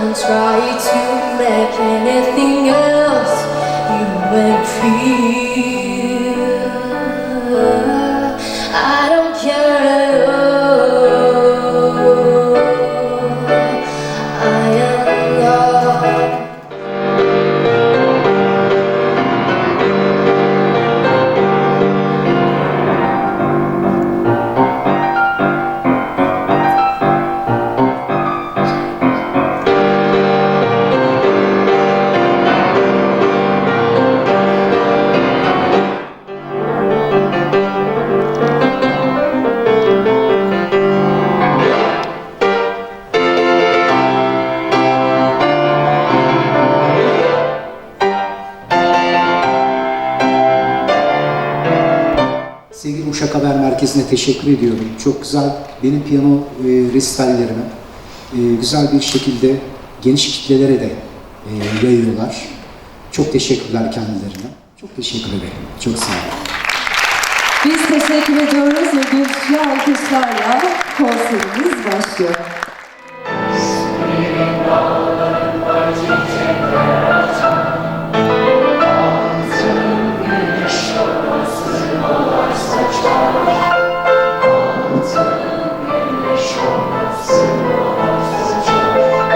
Don't try to make anything else you even feel. Sevgili Uşak Haber Merkezi'ne teşekkür ediyorum. Çok güzel benim piyano e, resitallerimi e, güzel bir şekilde geniş kitlelere de e, yayıyorlar. Çok teşekkürler kendilerine. Çok teşekkür ederim. Çok sağ olun. Biz teşekkür ediyoruz ve güçlü alkışlarla konserimiz başlıyor.